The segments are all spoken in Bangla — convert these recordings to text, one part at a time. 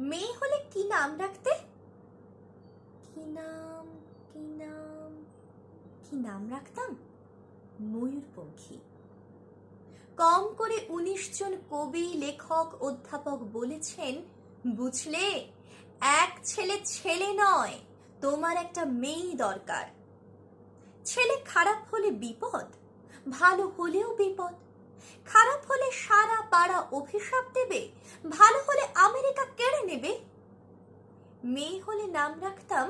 মেয়ে হলে কি নাম রাখতে? কি নাম কি নাম কি নাম রাখতাম? ময়ূরপঙ্খী। কম করে উনিশ জন কবি, লেখক, অধ্যাপক বলেছেন, বুঝলে, এক ছেলে ছেলে নয়, তোমার একটা মেয়ে দরকার। ছেলে খারাপ হলে বিপদ, ভালো হলেও বিপদ। খারাপ হলে সারা পাড়া অভিশাপ দেবে, ভালো হলে নেবে মেয়ে হলে নাম রাখতাম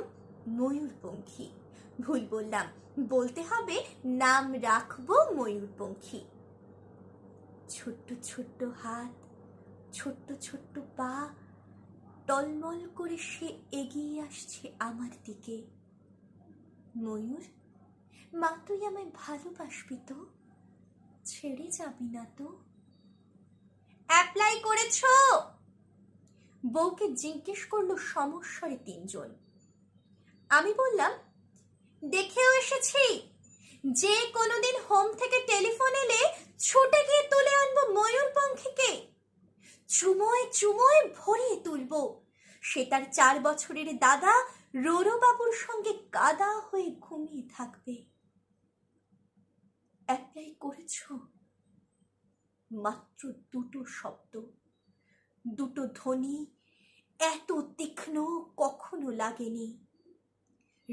ময়ূরপঙ্খী। ভুল বললাম, বলতে হবে নাম রাখব ময়ূরপঙ্খী। ছোট্ট ছোট্ট হাত, ছোট্ট ছোট্ট পা, টলমল করে সে এগিয়ে আসছে আমার দিকে। ময়ূর, মা তুই আমায় ভালোবাসবি তো, ছেড়ে যাবি না তো। অ্যাপ্লাই করেছ? বউকে জিজ্ঞেস করল সমস্যারে তিনজন। আমি বললাম, দেখেও এসেছি। যে কোনোদিন হোম থেকে টেলিফোন এলে ছুটে গিয়ে তুলে আনব ময়ূরপঙ্খীকে। চুমোয় চুমোয় ভরিয়ে তুলবো। সে তার চার বছরের দাদা রোরো বাবুর সঙ্গে কাদা হয়ে ঘুমিয়ে থাকবে। অ্যাপ্লাই করেছ? মাত্র দুটো শব্দ। দুটো ধ্বনি এত তীক্ষ্ণ কখনো লাগেনি।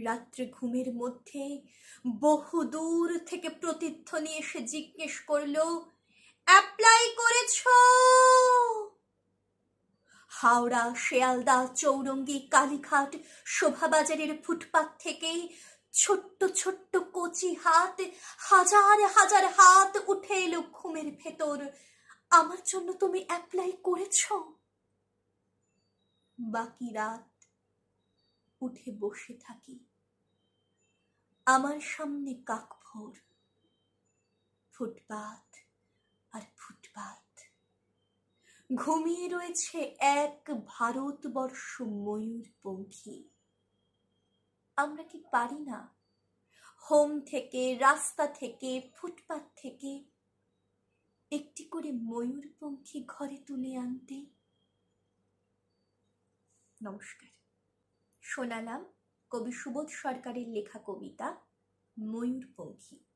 রাত্রে ঘুমের মধ্যে বহু দূর থেকে প্রতিধ্বনি এসে জিজ্ঞেস করল, অ্যাপ্লাই করেছ? হাওড়া, শেয়ালদা, চৌরঙ্গি, কালীঘাট, শোভাবাজারের ফুটপাত থেকে ছোট্ট ছোট্ট কচি হাত, হাজার হাজার হাত উঠে এলো ঘুমের ভেতর। আমার জন্য তুমি অ্যাপ্লাই করেছ? বাকি রাত উঠে বসে থাকি। আমার সামনে কাকভোর, ফুটপাত আর ফুটপাত। ঘুমিয়ে রয়েছে এক ভারতবর্ষ ময়ূর ময়ূরপঙ্খী আমরা কি পারি না? হোম থেকে, রাস্তা থেকে, ফুটপাত থেকে একটি করে ময়ূরপঙ্খী ঘরে তুলে আনতে নমস্কার। শোনালাম কবি সুবোধ সরকারের লেখা কবিতা ময়ূরপঙ্খী।